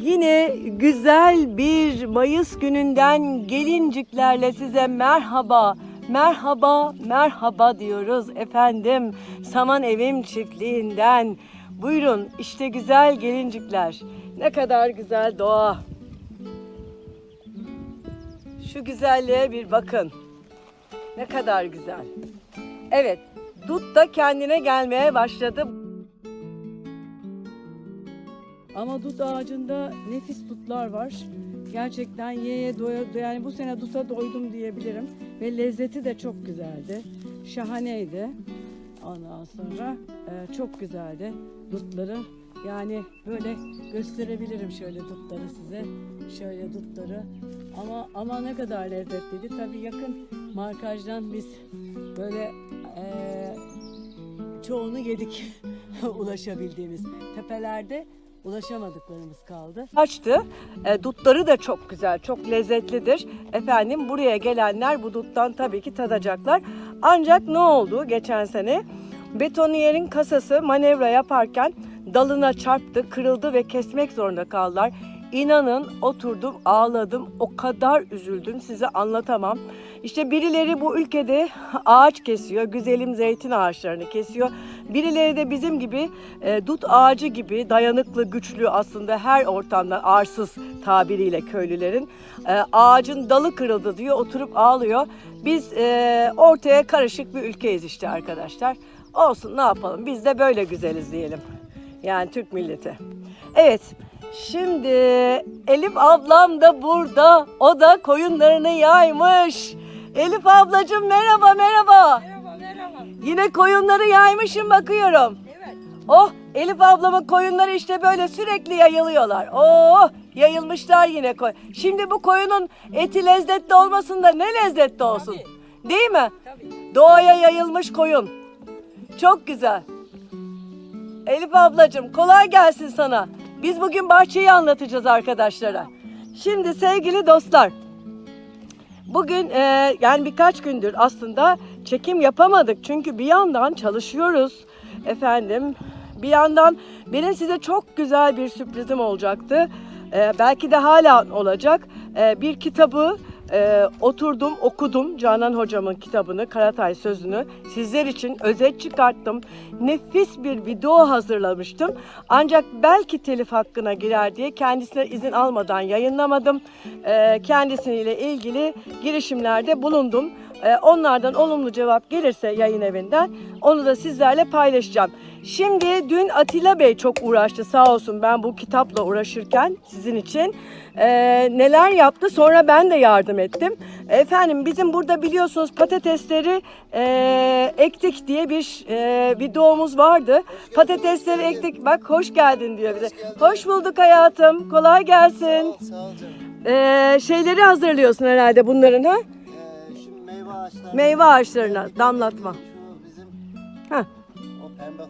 Yine güzel bir Mayıs gününden gelinciklerle size merhaba, merhaba, merhaba diyoruz efendim. Saman Evim çiftliğinden. Buyurun işte güzel gelincikler. Ne kadar güzel doğa. Şu güzelliğe bir bakın. Ne kadar güzel. Evet, dut da kendine gelmeye başladı. Ama dut ağacında nefis dutlar var. Gerçekten ye ye yani bu sene duta doydum diyebilirim. Ve lezzeti de çok güzeldi. Şahaneydi. Ondan sonra e, çok güzeldi dutları. Yani böyle gösterebilirim şöyle dutları size. Şöyle dutları. Ama ama ne kadar lezzetliydi. Tabii yakın markajdan biz böyle e, çoğunu yedik ulaşabildiğimiz tepelerde ulaşamadıklarımız kaldı. Açtı. E, dutları da çok güzel, çok lezzetlidir. Efendim buraya gelenler bu duttan tabii ki tadacaklar. Ancak ne oldu geçen sene? Betoniyerin kasası manevra yaparken dalına çarptı, kırıldı ve kesmek zorunda kaldılar. İnanın oturdum ağladım o kadar üzüldüm size anlatamam. İşte birileri bu ülkede ağaç kesiyor, güzelim zeytin ağaçlarını kesiyor. Birileri de bizim gibi e, dut ağacı gibi dayanıklı, güçlü aslında her ortamda arsız tabiriyle köylülerin e, ağacın dalı kırıldı diyor, oturup ağlıyor. Biz e, ortaya karışık bir ülkeyiz işte arkadaşlar. Olsun ne yapalım biz de böyle güzeliz diyelim. Yani Türk milleti. Evet şimdi Elif ablam da burada. O da koyunlarını yaymış. Elif ablacığım merhaba merhaba. Merhaba merhaba. Yine koyunları yaymışım bakıyorum. Evet. Oh Elif ablamın koyunları işte böyle sürekli yayılıyorlar. Oh yayılmışlar yine koy. Şimdi bu koyunun eti lezzetli olmasın da ne lezzetli olsun. Değil mi? Tabii. Doğaya yayılmış koyun. Çok güzel. Elif ablacığım kolay gelsin sana. Biz bugün bahçeyi anlatacağız arkadaşlara. Şimdi sevgili dostlar. Bugün e, yani birkaç gündür aslında çekim yapamadık. Çünkü bir yandan çalışıyoruz efendim. Bir yandan benim size çok güzel bir sürprizim olacaktı. E, belki de hala olacak. E, bir kitabı e, oturdum okudum Canan hocamın kitabını Karatay sözünü sizler için özet çıkarttım. Nefis bir video hazırlamıştım. Ancak belki telif hakkına girer diye kendisine izin almadan yayınlamadım. E, kendisiyle ilgili girişimlerde bulundum. E, onlardan olumlu cevap gelirse yayın evinden onu da sizlerle paylaşacağım. Şimdi dün Atilla Bey çok uğraştı sağ olsun ben bu kitapla uğraşırken sizin için. E, neler yaptı sonra ben de yardım ettim. Efendim bizim burada biliyorsunuz patatesleri e, ektik diye bir e, videomuz vardı. Patatesleri ektik bak hoş geldin diyor bize. Hoş bulduk hayatım kolay gelsin. E, şeyleri hazırlıyorsun herhalde bunların ha? Ee, meyve ağaçları. Meyve ağaçlarına damlatma. Şu bizim Heh. o pembe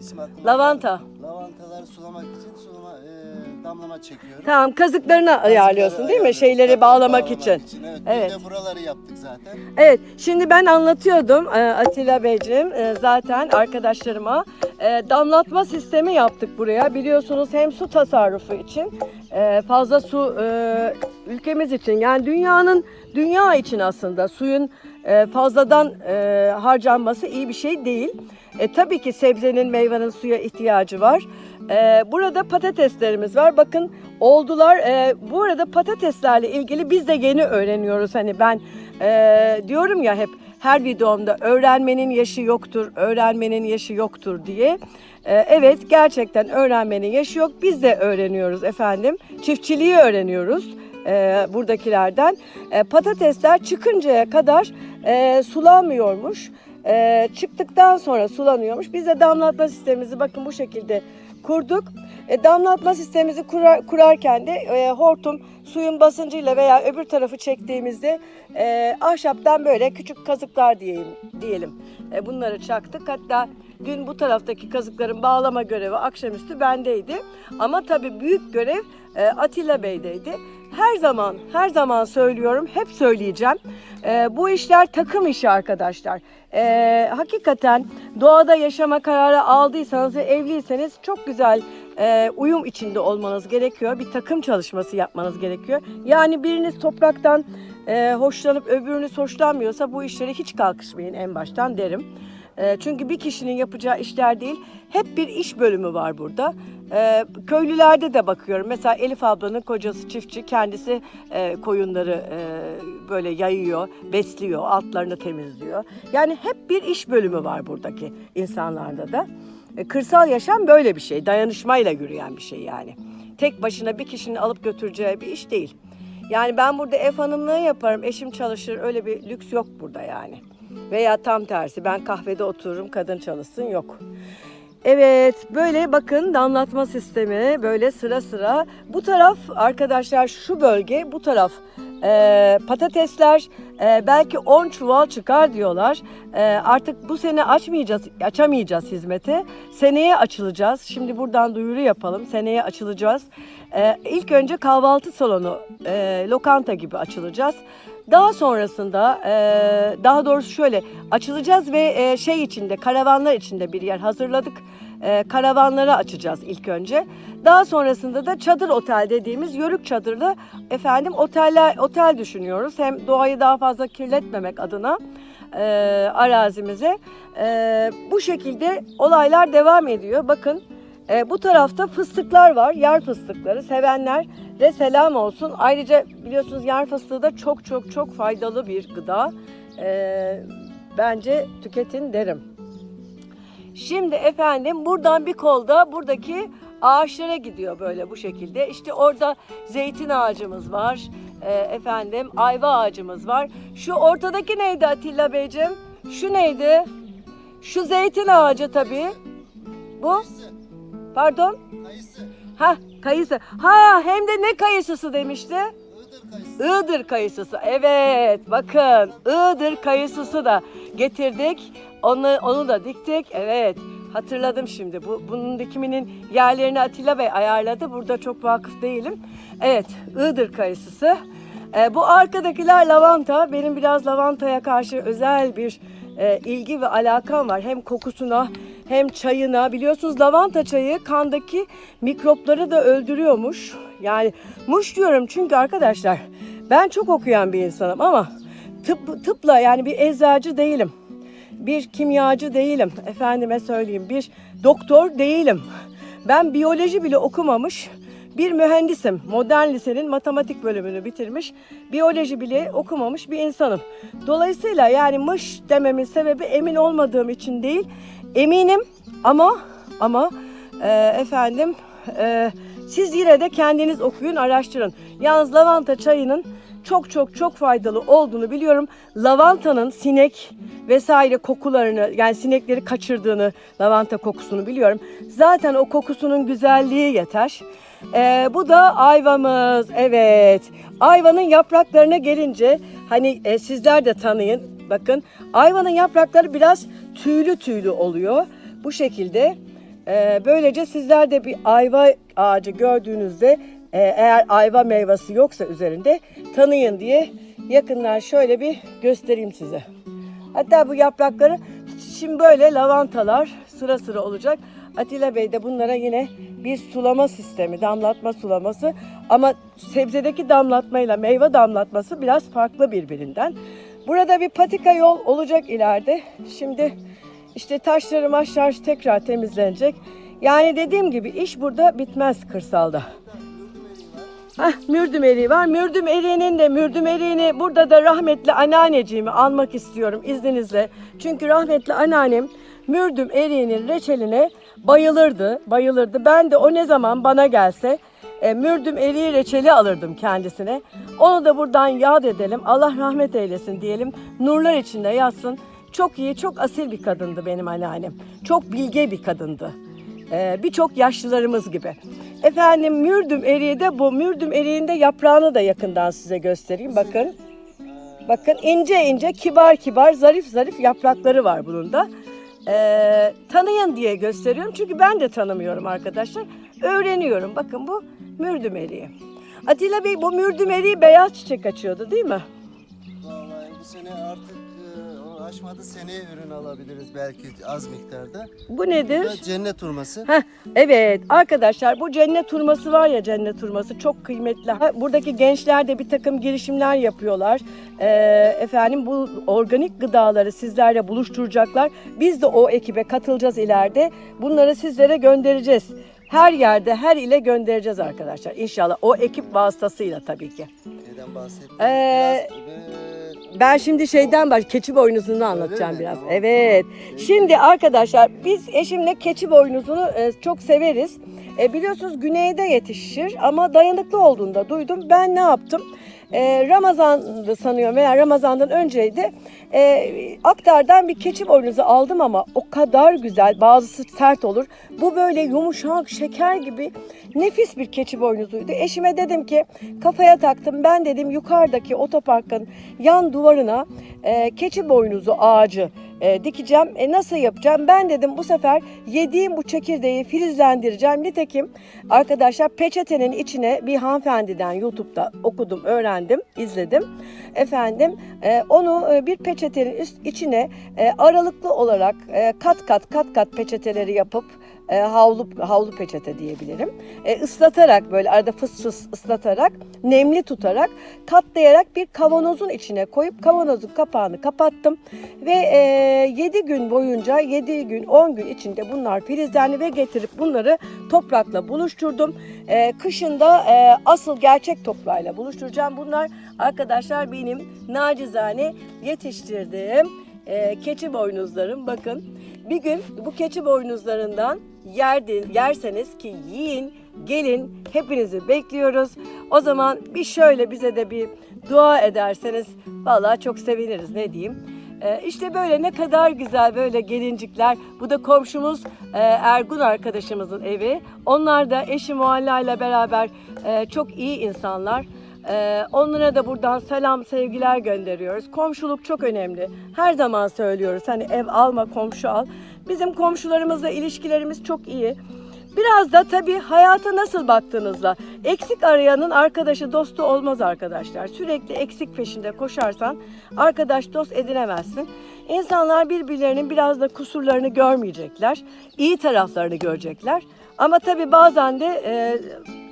ismi aklıma? Lavanta. Lavantaları sulamak için sulama e, damlama çekiyorum. Tamam kazıklarını ayarlıyorsun değil mi? ayarlıyorum. Şeyleri Kazıkları bağlamak için. Evet. Evet. Bir de buraları yaptık zaten. Evet, şimdi ben anlatıyordum e, Atilla Beyciğim e, zaten arkadaşlarıma e, damlatma sistemi yaptık buraya. Biliyorsunuz hem su tasarrufu için e, fazla su e, ülkemiz için yani dünyanın dünya için aslında suyun e, fazladan e, harcanması iyi bir şey değil. E, tabii ki sebzenin meyvenin suya ihtiyacı var. E, burada patateslerimiz var. Bakın oldular. E, bu arada patateslerle ilgili biz de yeni öğreniyoruz. Hani ben e, diyorum ya hep her videomda öğrenmenin yaşı yoktur, öğrenmenin yaşı yoktur diye. E, evet gerçekten öğrenmenin yaşı yok. Biz de öğreniyoruz efendim. Çiftçiliği öğreniyoruz e, buradakilerden. E, patatesler çıkıncaya kadar e, sulanmıyormuş. E, çıktıktan sonra sulanıyormuş. Biz de damlatma sistemimizi bakın bu şekilde kurduk. E, damlatma sistemimizi kurar, kurarken de e, hortum suyun basıncıyla veya öbür tarafı çektiğimizde e, ahşaptan böyle küçük kazıklar diyeyim, diyelim. E, bunları çaktık. Hatta dün bu taraftaki kazıkların bağlama görevi akşamüstü bendeydi. Ama tabii büyük görev e, Atilla Bey'deydi. Her zaman, her zaman söylüyorum, hep söyleyeceğim. E, bu işler takım işi arkadaşlar. E, hakikaten doğada yaşama kararı aldıysanız ve evliyseniz çok güzel e, uyum içinde olmanız gerekiyor. Bir takım çalışması yapmanız gerekiyor. Yani biriniz topraktan e, hoşlanıp öbürünüz hoşlanmıyorsa bu işlere hiç kalkışmayın en baştan derim. E, çünkü bir kişinin yapacağı işler değil, hep bir iş bölümü var burada. E, köylülerde de bakıyorum. Mesela Elif ablanın kocası çiftçi, kendisi e, koyunları e, böyle yayıyor, besliyor, altlarını temizliyor. Yani hep bir iş bölümü var buradaki insanlarda da. E, kırsal yaşam böyle bir şey, dayanışmayla yürüyen bir şey yani. Tek başına bir kişinin alıp götüreceği bir iş değil. Yani ben burada ev hanımlığı yaparım, eşim çalışır, öyle bir lüks yok burada yani. Veya tam tersi, ben kahvede otururum, kadın çalışsın yok. Evet, böyle bakın damlatma sistemi böyle sıra sıra. Bu taraf arkadaşlar şu bölge, bu taraf e, patatesler e, belki 10 çuval çıkar diyorlar. E, artık bu sene açmayacağız, açamayacağız hizmeti. Seneye açılacağız. Şimdi buradan duyuru yapalım. Seneye açılacağız. E, ilk önce kahvaltı salonu, e, lokanta gibi açılacağız. Daha sonrasında e, daha doğrusu şöyle açılacağız ve e, şey içinde karavanlar içinde bir yer hazırladık. E, karavanları açacağız ilk önce. Daha sonrasında da çadır otel dediğimiz yörük çadırlı efendim oteller otel düşünüyoruz. Hem doğayı daha fazla kirletmemek adına e, arazimize. E, bu şekilde olaylar devam ediyor. Bakın e, bu tarafta fıstıklar var. Yer fıstıkları. Sevenler de selam olsun. Ayrıca biliyorsunuz yer fıstığı da çok çok çok faydalı bir gıda. E, bence tüketin derim. Şimdi efendim buradan bir kolda buradaki ağaçlara gidiyor böyle bu şekilde. İşte orada zeytin ağacımız var. E, efendim ayva ağacımız var. Şu ortadaki neydi Atilla Beyciğim? Şu neydi? Şu zeytin ağacı tabii. Bu? Pardon? Kayısı. Ha kayısı. Ha hem de ne kayısısı demişti? Iğdır kayısı. Kayısısı. Evet bakın Iğdır kayısısı da getirdik. Onu, onu da diktik. Evet hatırladım şimdi. Bu, bunun dikiminin yerlerini Atilla Bey ayarladı. Burada çok vakıf değilim. Evet Iğdır kayısısı. Ee, bu arkadakiler lavanta. Benim biraz lavantaya karşı özel bir e, ilgi ve alakam var. Hem kokusuna hem çayına. Biliyorsunuz lavanta çayı kandaki mikropları da öldürüyormuş. Yani muş diyorum çünkü arkadaşlar ben çok okuyan bir insanım ama tıp, tıpla yani bir eczacı değilim. Bir kimyacı değilim. Efendime söyleyeyim bir doktor değilim. Ben biyoloji bile okumamış bir mühendisim. Modern lisenin matematik bölümünü bitirmiş. Biyoloji bile okumamış bir insanım. Dolayısıyla yani mış dememin sebebi emin olmadığım için değil. Eminim ama ama e, efendim e, siz yine de kendiniz okuyun, araştırın. Yalnız lavanta çayının çok çok çok faydalı olduğunu biliyorum. Lavantanın sinek vesaire kokularını yani sinekleri kaçırdığını, lavanta kokusunu biliyorum. Zaten o kokusunun güzelliği yeter. Ee, bu da ayvamız. Evet. Ayvanın yapraklarına gelince hani e, sizler de tanıyın. Bakın ayvanın yaprakları biraz tüylü tüylü oluyor. Bu şekilde. Ee, böylece sizler de bir ayva ağacı gördüğünüzde e, eğer ayva meyvesi yoksa üzerinde tanıyın diye yakından şöyle bir göstereyim size. Hatta bu yaprakları şimdi böyle lavantalar sıra sıra olacak. Atilla Bey de bunlara yine bir sulama sistemi, damlatma sulaması ama sebzedeki damlatmayla meyve damlatması biraz farklı birbirinden. Burada bir patika yol olacak ileride. Şimdi işte taşları maşlar tekrar temizlenecek. Yani dediğim gibi iş burada bitmez kırsalda. Hah, mürdüm eriği var. Mürdüm eriğinin de mürdüm eriğini burada da rahmetli anneanneciğimi almak istiyorum izninizle. Çünkü rahmetli anneannem mürdüm eriğinin reçeline bayılırdı, bayılırdı. Ben de o ne zaman bana gelse e, mürdüm eriği reçeli alırdım kendisine. Onu da buradan yad edelim. Allah rahmet eylesin diyelim. Nurlar içinde yatsın. Çok iyi, çok asil bir kadındı benim anneannem. Çok bilge bir kadındı. Ee, birçok yaşlılarımız gibi. Efendim mürdüm eriği de bu. Mürdüm eriğinde yaprağını da yakından size göstereyim. Bakın. Bakın ince ince, kibar kibar, zarif zarif yaprakları var bunun da. Ee, tanıyın diye gösteriyorum. Çünkü ben de tanımıyorum arkadaşlar. Öğreniyorum. Bakın bu mürdüm eriği. Atilla Bey bu mürdüm eriği beyaz çiçek açıyordu değil mi? Vallahi bu sene artık e, o Aşmadı seneye ürün alabiliriz belki az miktarda. Bu Bu nedir? da cennet hurması. Heh, evet arkadaşlar bu cennet hurması var ya cennet hurması çok kıymetli. Ha, Buradaki gençler de bir takım girişimler yapıyorlar. Ee, efendim bu organik gıdaları sizlerle buluşturacaklar. Biz de o ekibe katılacağız ileride. Bunları sizlere göndereceğiz. Her yerde her ile göndereceğiz arkadaşlar inşallah. O ekip vasıtasıyla tabii ki. Neden bahsettim? Ee, Ben şimdi şeyden baş, keçi boynuzunu anlatacağım biraz. Evet. Şimdi arkadaşlar biz eşimle keçi boynuzunu e, çok severiz. E, biliyorsunuz güneyde yetişir ama dayanıklı olduğunu da duydum. Ben ne yaptım? E, Ramazan'dı sanıyorum veya Ramazan'dan önceydi. E, aktardan bir keçi boynuzu aldım ama o kadar güzel. Bazısı sert olur. Bu böyle yumuşak şeker gibi nefis bir keçi boynuzuydu. Eşime dedim ki kafaya taktım. Ben dedim yukarıdaki otoparkın yan duvarına e, keçi boynuzu ağacı e, dikeceğim. E, nasıl yapacağım? Ben dedim bu sefer yediğim bu çekirdeği filizlendireceğim. Nitekim arkadaşlar peçetenin içine bir hanımefendiden YouTube'da okudum, öğrendim, izledim. Efendim e, onu e, bir peçetenin üst içine e, aralıklı olarak e, kat kat kat kat peçeteleri yapıp e, havlu havlu peçete diyebilirim. E, ıslatarak böyle arada fıs fıs ıslatarak nemli tutarak katlayarak bir kavanozun içine koyup kavanozun kapağını kapattım ve e, 7 gün boyunca 7 gün 10 gün içinde bunlar filizlendi ve getirip bunları toprakla buluşturdum. E, kışında e, asıl gerçek toprağıyla buluşturacağım. Bunlar arkadaşlar benim nacizane yetiştirdiğim e, keçi boynuzlarım. Bakın bir gün bu keçi boynuzlarından yerdi, yerseniz ki yiyin, gelin hepinizi bekliyoruz. O zaman bir şöyle bize de bir dua ederseniz vallahi çok seviniriz ne diyeyim. Ee, işte böyle ne kadar güzel böyle gelincikler. Bu da komşumuz e, Ergun arkadaşımızın evi. Onlar da eşi Mualla ile beraber e, çok iyi insanlar. Ee, onlara da buradan selam sevgiler gönderiyoruz. Komşuluk çok önemli. Her zaman söylüyoruz hani ev alma komşu al. Bizim komşularımızla ilişkilerimiz çok iyi. Biraz da tabii hayata nasıl baktığınızla eksik arayanın arkadaşı dostu olmaz arkadaşlar. Sürekli eksik peşinde koşarsan arkadaş dost edinemezsin. İnsanlar birbirlerinin biraz da kusurlarını görmeyecekler. iyi taraflarını görecekler. Ama tabii bazen de e,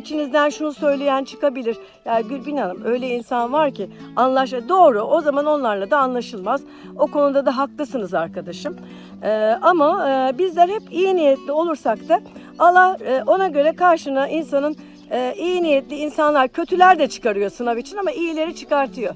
içinizden şunu söyleyen çıkabilir. Ya Gülbin Hanım öyle insan var ki anlaş doğru o zaman onlarla da anlaşılmaz. O konuda da haklısınız arkadaşım. E, ama e, bizler hep iyi niyetli olursak da Allah e, ona göre karşına insanın e, iyi niyetli insanlar kötüler de çıkarıyor sınav için ama iyileri çıkartıyor.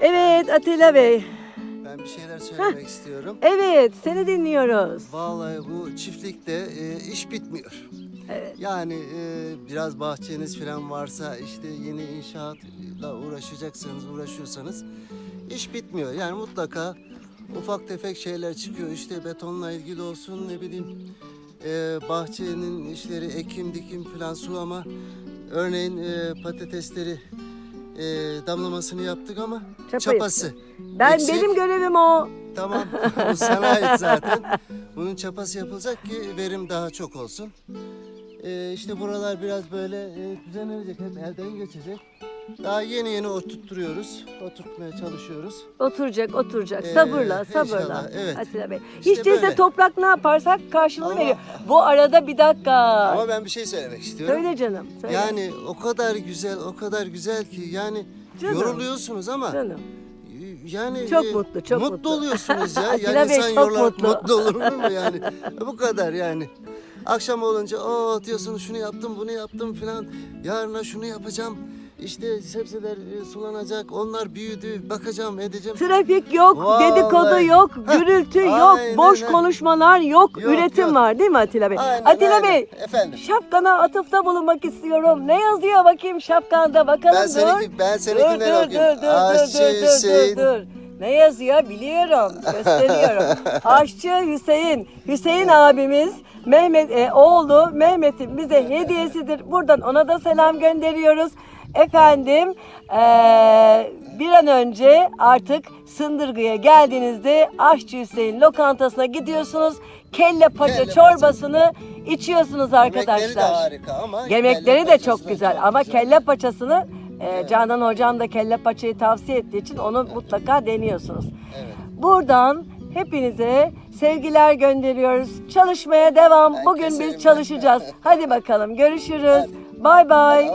Evet Atilla Bey. Ben bir şeyler söylemek istiyorum. Evet seni dinliyoruz. Vallahi bu çiftlikte e, iş bitmiyor. Evet. Yani e, biraz bahçeniz falan varsa işte yeni inşaatla uğraşacaksanız uğraşıyorsanız iş bitmiyor. Yani mutlaka ufak tefek şeyler çıkıyor. İşte betonla ilgili olsun ne bileyim e, bahçenin işleri ekim dikim falan sulama. Örneğin e, patatesleri e, damlamasını yaptık ama Çapa çapası. Ben eksik. benim görevim o. Tamam bu sana ait zaten. Bunun çapası yapılacak ki verim daha çok olsun. Ee, işte buralar biraz böyle e, düzenlenecek, hep elden geçecek. Daha yeni yeni oturtturuyoruz, oturtmaya çalışıyoruz. Oturacak, oturacak. Ee, sabırla, sabırla. inşallah, evet. Atilla Bey. İşte Hiç değilse böyle. toprak ne yaparsak karşılığını Ama- veriyor. Bu arada bir dakika. Ama ben bir şey söylemek istiyorum. Söyle canım. Söyle. Yani o kadar güzel, o kadar güzel ki yani Canım. yoruluyorsunuz ama Canım. yani Çok e, mutlu, çok mutlu. oluyorsunuz ya. Atilla yani Bey insan çok yorulan mutlu. mutlu olur mu yani? Bu kadar yani. Akşam olunca o diyorsun şunu yaptım bunu yaptım filan. Yarına şunu yapacağım. İşte sebzeler e, sulanacak. Onlar büyüdü. Bakacağım edeceğim. Trafik yok, Vallahi. dedikodu yok, Heh, gürültü yok, aynen boş öyle. konuşmalar yok, Yok, üretim yok. var değil mi Atilla Bey? Aynen, Atilla aynen. Bey, Efendim. şapkana atıfta bulunmak istiyorum. Ne yazıyor bakayım şapkanda bakalım Ben dur. seninki, ben Dur seninkinden dur dur okuyayım. dur dur Aşçı dur dur Hüseyin. dur dur. Ne yazıyor biliyorum. Gösteriyorum. Aşçı Hüseyin. Hüseyin abimiz Mehmet e, oğlu Mehmet'in bize hediyesidir. Buradan ona da selam gönderiyoruz. Efendim eee, bir an önce artık Sındırgı'ya geldiğinizde Aşçı Hüseyin lokantasına gidiyorsunuz. Kelle paça Kelle paça. çorbasını içiyorsunuz arkadaşlar. Yemekleri de harika ama. Yemekleri de çok güzel çok ama güzel. kelle paçasını e, Canan hocam da kelle paçayı tavsiye ettiği için onu mutlaka deniyorsunuz. Evet. Buradan hepinize sevgiler gönderiyoruz. Çalışmaya devam. Ben Bugün biz ben. çalışacağız. Hadi bakalım görüşürüz. Bay bay.